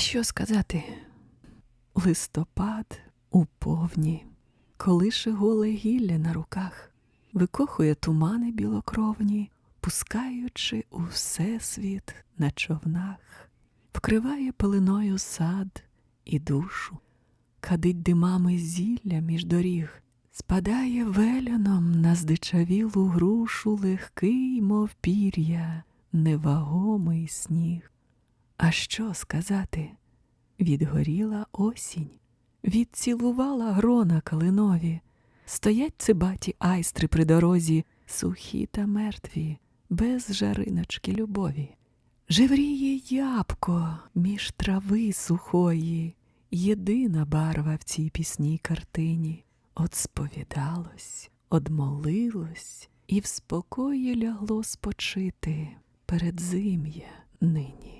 що сказати? Листопад у повні, колише голе гілля на руках, викохує тумани білокровні, пускаючи у всесвіт на човнах, вкриває пеленою сад і душу, кадить димами зілля між доріг, спадає веляном на здичавілу грушу легкий, мов пір'я, невагомий сніг. А що сказати? Відгоріла осінь, відцілувала грона калинові, стоять цибаті айстри при дорозі, сухі та мертві, без жариночки любові. Жевріє ябко між трави сухої, єдина барва в цій пісній картині. От сповідалось, одмолилось, і в спокої лягло спочити передзим'я нині.